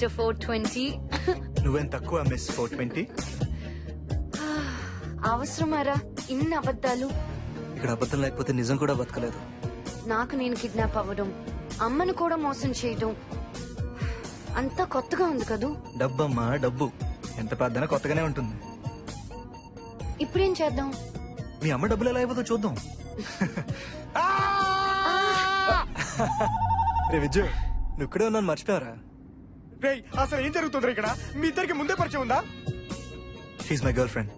Mister four twenty నువ్వేం తక్కువ miss four twenty అవసరమారా? ఇన్ని అబద్ధాలు. ఇక్కడ అబద్ధం లేకపోతే నిజం కూడా బతకలేదు. నాకు నేను కిడ్నాప్ అవ్వడం అమ్మను కూడా మోసం చేయడం అంతా కొత్తగా ఉంది కదూ? డబ్బమ్మా డబ్బు. ఎంత పెద్దనా కొత్తగానే ఉంటుంది. ఇప్పుడేం చేద్దాం? మీ అమ్మ డబ్బులు ఎలా అయిపోతుందో చూద్దాం. రే విజయ్ నువ్వు ఇక్కడే ఉన్నాను మర్చిపోయారా రేయ్ అసలు ఏం జరుగుతుంది ఇక్కడ? మీ ఇద్దరికి ముందే పరిచయం ఉందా? She is my girl friend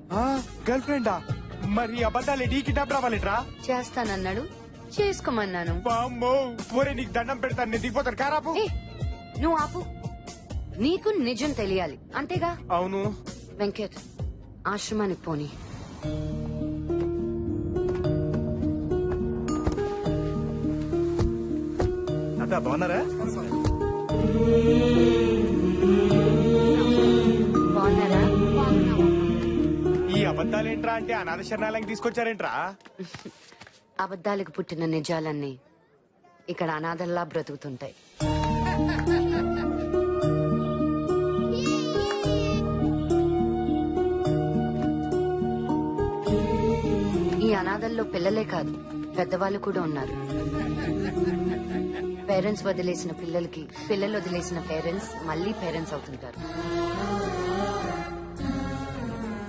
girl ఫ్రెండా మరి అబద్ధాలు నీ కిడ్నాప్ రావాలిట్రా? చేస్తానన్నాడు. చేసుకోమన్నాను. బామ్మో ఒరే నీకు దండం పెడతాను నేను దిగిపోతాను. కారాపు నువ్వు ఆపు. నీకు నిజం తెలియాలి. అంతేగా? అవును. వెంకట్ ఆశ్రమానికి పోని. బాగున్నారా? అబద్ధాలేంట్రా అంటే అనాథ శరణాలయం తీసుకొచ్చారేంట్రా? అబద్ధాలకు పుట్టిన నిజాలన్నీ ఇక్కడ అనాథల్లా బ్రతుకుతుంటాయి. ఈ అనాథల్లో పిల్లలే కాదు పెద్దవాళ్ళు కూడా ఉన్నారు. పేరెంట్స్ వదిలేసిన పిల్లలకి పిల్లలు వదిలేసిన పేరెంట్స్ మళ్ళీ పేరెంట్స్ అవుతుంటారు.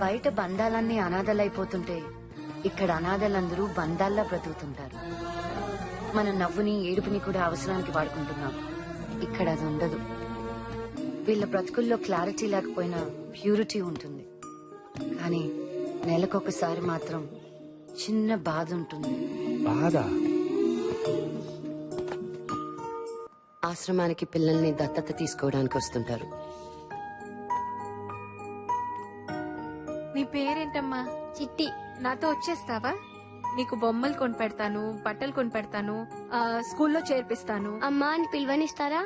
బయట బంధాలన్నీ అనాథలైపోతుంటే ఇక్కడ అనాథలందరూ బంధాల్లా బ్రతుకుతుంటారు. మన నవ్వుని ఏడుపుని కూడా అవసరానికి వాడుకుంటున్నాం. ఇక్కడ అది ఉండదు. వీళ్ళ బ్రతుకుల్లో క్లారిటీ లేకపోయినా ప్యూరిటీ ఉంటుంది. కానీ నెలకొకసారి మాత్రం చిన్న బాధ ఉంటుంది. బాధ? ఆశ్రమానికి పిల్లల్ని దత్తత తీసుకోవడానికి వస్తుంటారు. నీ పేరేంటమ్మా చిట్టి నాతో వచ్చేస్తావా? నీకు బొమ్మలు కొని పెడతాను బట్టలు కొని పెడతాను ఆ, స్కూల్లో చేర్పిస్తాను. అమ్మా అని పిలువనిస్తారా?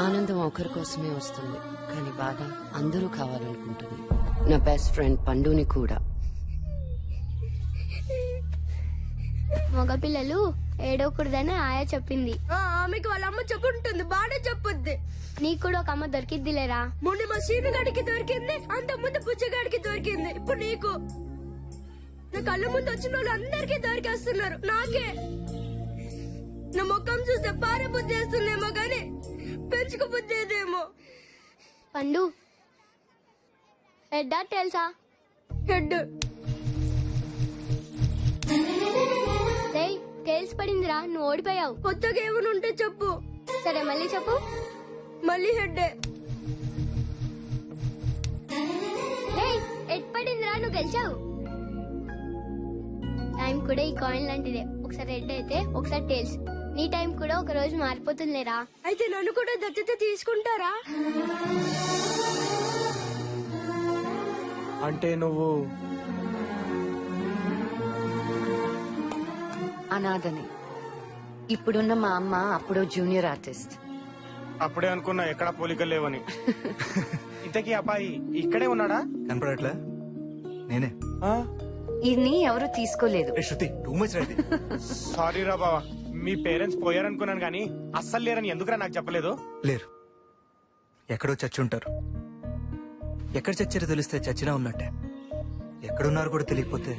ఆనందం ఒకరి కోసమే వస్తుంది కానీ బాధ అందరూ కావాలనుకుంటుంది. నా బెస్ట్ ఫ్రెండ్ పండుని కూడా. మగపిల్లలు ఏడవకూడదని ఆయా చెప్పింది. ఆమెకి వాళ్ళ అమ్మ చెప్పుంటుంది బాగా చెప్పుద్ది. నీకు కూడా ఒక అమ్మ దొరికిద్దిలేరా? మొన్న మా సీనుగాడికి దొరికింది అంత ముందు పుచ్చగాడికి దొరికింది ఇప్పుడు నీకు. నా కళ్ళ ముందు వచ్చిన వాళ్ళు అందరికీ దొరికేస్తున్నారు నాకే. నా ముఖం చూస్తే పార బుద్ధి వేస్తుందేమో గాని పెంచుకు బుద్ధి ఏదేమో పండు హెడ్డా తెలుసా హెడ్. పడిందిరా నువ్వు ఓడిపోయావు. కొత్తగా ఏమైనా ఉంటే చెప్పు. సరే మళ్ళీ చెప్పు. మళ్ళీ హెడ్ రేయ్ ఎట్ పడిందిరా నువ్వు గెలిచావు? టైం కూడా ఈ కాయిన్ లాంటిదే. ఒకసారి హెడ్ అయితే ఒకసారి టేల్స్. నీ టైం కూడా ఒక రోజు మారిపోతుందిలేరా. అయితే నన్ను కూడా దత్తత తీసుకుంటారా? అంటే నువ్వు అనాథని. ఇప్పుడున్న మా అమ్మ అప్పుడో జూనియర్ ఆర్టిస్ట్. అప్పుడే అనుకున్నా ఎక్కడ పోలికలు లేవని. ఇంతకీ అబ్బాయి ఇక్కడే ఉన్నాడా? కనపడట్లే? నేనే. ఆ? ఇది ఎవరు తీసుకోలేదు. శృతి టూ మచ్ రైతే సారీ రా బావా మీ పేరెంట్స్ పోయారనుకున్నాను కానీ అస్సలు లేరని ఎందుకురా నాకు చెప్పలేదు? లేరు. ఎక్కడో చచ్చి ఉంటారు. ఎక్కడ చచ్చారో తెలిస్తే చచ్చినా ఉన్నట్టే. ఎక్కడున్నారో కూడా తెలియకపోతే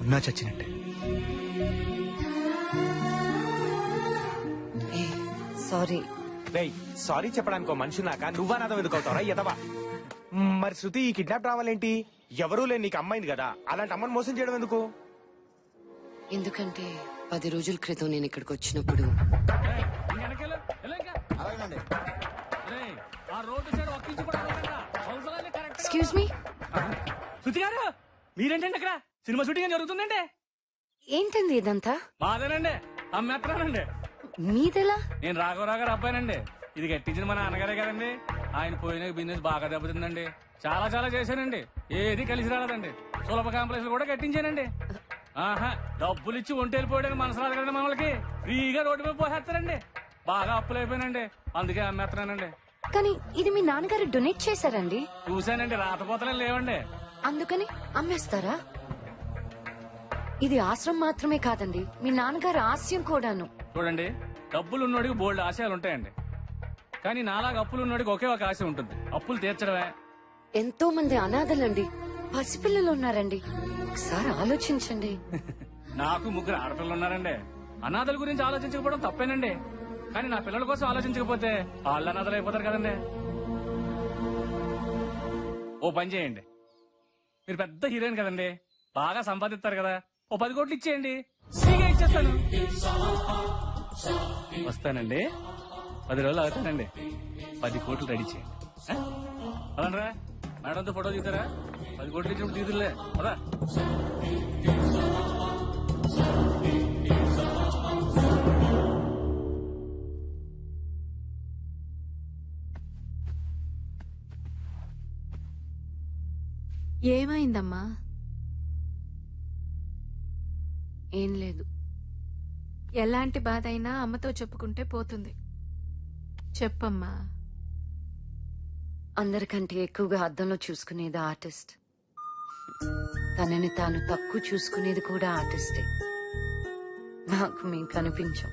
ఉన్నా చచ్చినట్టే. సారీ. రేయ్ సారీ చెప్పడానికి ఒక మనిషి నాక నువ్వా నాదో వెతుకవుతావరా? ఎదవా మరి శృతి ఈ కిడ్నాప్ రావాలేంటి? ఎవరూ లేని నీకు అమ్మాయింది కదా అలాంటి అమ్మని మోసం చేయడం ఎందుకు? ఎందుకంటే పది రోజుల క్రితం నేను ఇక్కడికి వచ్చినప్పుడు ఎక్స్క్యూజ్ మీ శృతి గారు మీరేంటండి అక్కడ సినిమా షూటింగ్ జరుగుతుందండి? ఏంటండి ఇదంతా? మాదేనండి అమ్మేస్తున్నానండి మీదెలా? నేను రాఘవరావు గారు అబ్బాయినండి. ఇది కట్టించిన మా నాన్నగారే కదండి. ఆయన పోయిన బిజినెస్ బాగా దెబ్బతిందండి. చాలా చాలా చేశానండి. ఏది కలిసి రాలేదండి. సులభ కాంప్లెక్స్ కూడా కట్టించానండి. ఆహా డబ్బులు ఇచ్చి ఒంటి వెళ్ళిపోయాడని మనసు రాదు కదండి మనకి ఫ్రీగా రోడ్డు మీద పోసేస్తారండి. బాగా అప్పులు అయిపోయానండి అందుకే అమ్మేస్తున్నానండి. కానీ ఇది మీ నాన్నగారు డొనేట్ చేశారండి. చూశానండి రాతపోతలే లేవండి. అందుకని అమ్మేస్తారా? ఇది ఆశ్రమం మాత్రమే కాదండి. మీ నాన్నగారు ఆశయం కూడాను. చూడండి డబ్బులు ఉన్నోడికి బోల్డ్ ఆశయాలు ఉంటాయండి కానీ నాలాగా అప్పులు ఉన్నోడికి ఒకే ఒక ఆశ ఉంటుంది. అప్పులు తీర్చడమే. ఎంతో మంది అనాథలండి. పసిపిల్లలు ఉన్నారండి. ఒకసారి ఆలోచించండి. నాకు ముగ్గురు ఆడపిల్లలు ఉన్నారండి. అనాథల గురించి ఆలోచించకపోవడం తప్పేనండి. కానీ నా పిల్లల కోసం ఆలోచించకపోతే వాళ్ళు అనాథలు అయిపోతారు కదండి. ఓ పని చేయండి. మీరు పెద్ద హీరోయిన్ కదండి. బాగా సంపాదిస్తారు కదా. ఓ పది కోట్లు ఇచ్చేయండి. ఫ్రీగా ఇచ్చేస్తాను. వస్తానండి. పది రోజులు అవుతానండి. పది కోట్లు రెడీ చేయండి. ఆ? మేడంతో ఫోటో తీస్తారా పది కోట్లు ఇచ్చినప్పుడు తీదులే పదా. ఏమైందమ్మా? ఏం లేదు. ఎలాంటి బాధ అయినా అమ్మతో చెప్పుకుంటే పోతుంది. చెప్పమ్మా. అందరికంటే ఎక్కువగా అద్దంలో చూసుకునేది ఆర్టిస్ట్. తనని తాను తక్కువ చూసుకునేది కూడా ఆర్టిస్టే. మాకు మేము కనిపించం.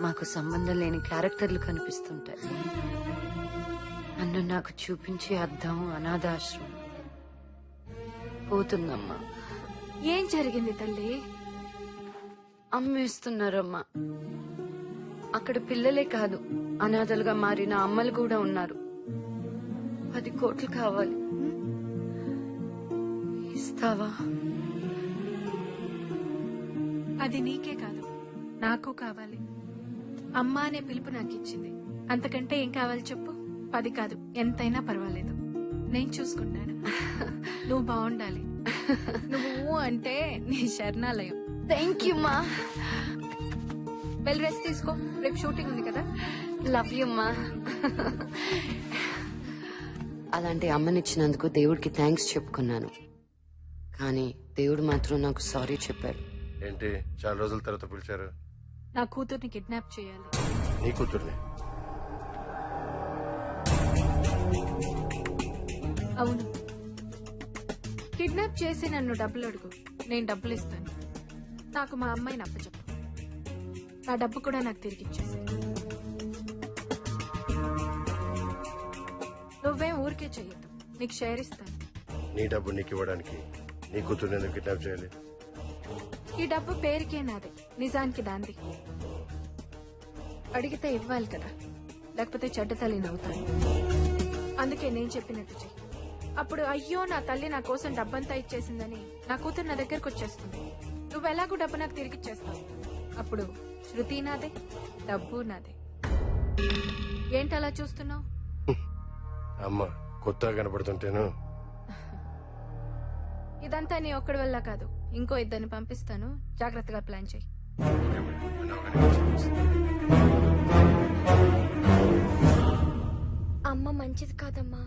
మాకు సంబంధం లేని క్యారెక్టర్లు కనిపిస్తుంటాయి. నన్ను నాకు చూపించే అద్దం అనాథాశ్రమం. పోతుందమ్మా. ఏం జరిగింది తల్లి? అమ్మేస్తున్నారమ్మా. అక్కడ పిల్లలే కాదు అనాథలుగా మారిన అమ్మలు కూడా ఉన్నారు. పది కోట్లు కావాలి. ఇస్తావా? అది నీకే కాదు నాకు కావాలి. అమ్మ అనే పిలుపు నాకు ఇచ్చింది అంతకంటే ఏం కావాలి చెప్పు? పది కాదు ఎంతైనా పర్వాలేదు. నేను చూసుకుంటాను. నువ్వు బాగుండాలి నువ్వు అంటే నీ శరణాలయం. థ్యాంక్ యూ మా వెళ్ళి రెస్ట్ తీసుకో రేపు షూటింగ్ ఉంది కదా. లవ్ యూ మా అలాంటి అమ్మనిచ్చినందుకు దేవుడికి థ్యాంక్స్ చెప్పుకున్నాను. కానీ దేవుడు మాత్రం నాకు సారీ చెప్పాడు ఏంటి? చాలా రోజుల తర్వాత పిలిచారు. నా కూతుర్ని కిడ్నాప్ చేయాలి. నీ కూతుర్ని? అవును. కిడ్నాప్ చేసి నన్ను డబ్బులు అడుగు. నేను డబ్బులు ఇస్తాను. నాకు మా అమ్మాయిని అప్పచెప్పు నా డబ్బు కూడా నాకు తిరిగి ఇచ్చేసి నువ్వేం ఊరికే చెయ్యొద్దు. నీకు షేర్ ఇస్తాను. నీ డబ్బు నీకు ఇవ్వడానికి నీ కూతుర్ని ఎందుకు కిడ్నాప్ చేయాలి? ఈ డబ్బు పేరుకే నాదే నిజానికి దాంది. అడిగితే ఇవ్వాలి కదా లేకపోతే చెడ్డ తల్లి నవ్వుతాను. అందుకే నేను చెప్పినట్టు చెయ్యి. అప్పుడు అయ్యో నా తల్లి నా కోసం డబ్బంతా ఇచ్చేసిందని నా కూతురు నా దగ్గరకు వచ్చేస్తుంది. నువ్వు ఎలాగో డబ్బు నాకు తిరిగిచ్చేస్తావు? అప్పుడు శృతి నాదే డబ్బు నాదే. ఏంటి అలా చూస్తున్నావు? అమ్మ కొత్తగా కనపడుతుంటేను. ఇదంతా నీ ఒక్కడి వల్ల కాదు. ఇంకో ఇద్దరిని పంపిస్తాను. జాగ్రత్తగా ప్లాన్ చేయి. అమ్మ మంచిది కాదమ్మా.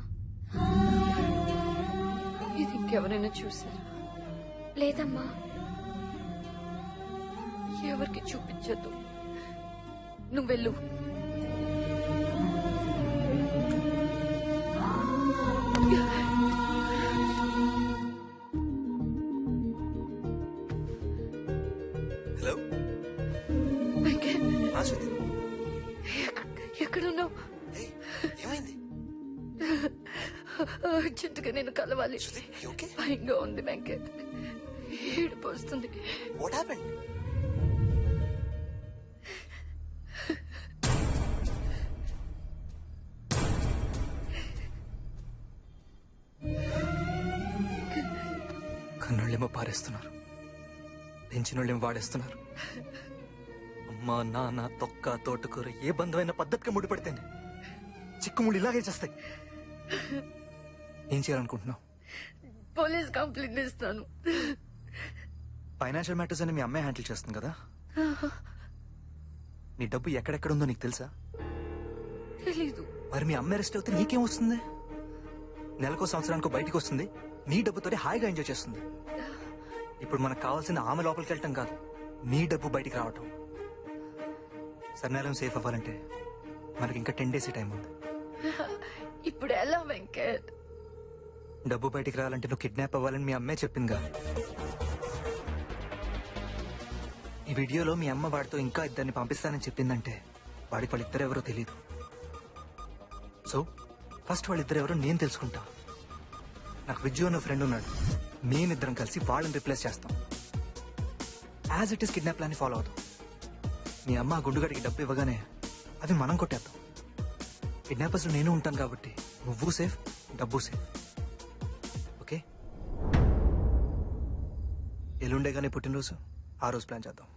ఇది ఇంకెవరైనా చూసారా? లేదమ్మా. ఎవరికి చూపించొద్దు. నువ్వు వెళ్ళు. హలో ఎక్కడున్నావు? ఏమైంది? అర్జెంటుగా నేను కలవాలి. శృతి ఓకే భయంగా ఉంది వెంకట్ ఏడుపు వస్తుంది. వాట్ హ్యాపెండ్ కన్నోళ్ళేమో పారేస్తున్నారు. పెంచినోళ్ళేమో వాడేస్తున్నారు. అమ్మా నాన్న తొక్క తోటకూర ఏ బంధువైన పద్ధతిగా ముడిపడితేనే చిక్కుముళ్ళు ఇలాగే చేస్తాయి. ఏం చేయాలనుకుంటున్నావు? పోలీస్ కంప్లైంట్ ఇస్తాను. ఫైనాన్షియల్ మ్యాటర్స్ అని మీ అమ్మాయి హ్యాండిల్ చేస్తుంది కదా? నీ డబ్బు ఎక్కడెక్కడ ఉందో నీకు తెలుసా? తెలీదు. మరి మీ అమ్మాయి అరెస్ట్ అవుతే నీకేం వస్తుంది? నెలకో సంవత్సరానికో బయటికి వస్తుంది? నీ డబ్బుతోనే హాయిగా ఎంజాయ్ చేస్తుంది. ఇప్పుడు మనకు కావాల్సింది ఆమె లోపలికి వెళ్ళటం కాదు నీ డబ్బు బయటికి రావటం. సర్నేలం సేఫ్ అవ్వాలంటే మనకి ఇంకా టెన్ డేస్ టైం ఉంది. ఇప్పుడు ఎలా వెంకట్? డబ్బు బయటికి రావాలంటే నువ్వు కిడ్నాప్ అవ్వాలని మీ అమ్మాయి చెప్పిందిగా ఈ వీడియోలో మీ అమ్మ వాడితో ఇంకా ఇద్దరిని పంపిస్తానని చెప్పిందంటే వాడికి వాళ్ళిద్దరు ఎవరో తెలియదు సో ఫస్ట్ వాళ్ళిద్దరు ఎవరో నేను తెలుసుకుంటా. నాకు విజ్జు అన్న ఫ్రెండ్ ఉన్నాడు. మేమిద్దరం కలిసి వాళ్ళని రిప్లేస్ చేస్తాం. As it is kidnap plan follow అవుతాం. మీ అమ్మ గుండుగడికి డబ్బు ఇవ్వగానే అవి మనం కొట్టేద్దాం. కిడ్నాపర్స్ నేను ఉంటాను కాబట్టి నువ్వు సేఫ్ డబ్బు సేఫ్ ఓకే ఎల్లుండే కానీ పుట్టినరోజు ఆ రోజు ప్లాన్ చేద్దాం.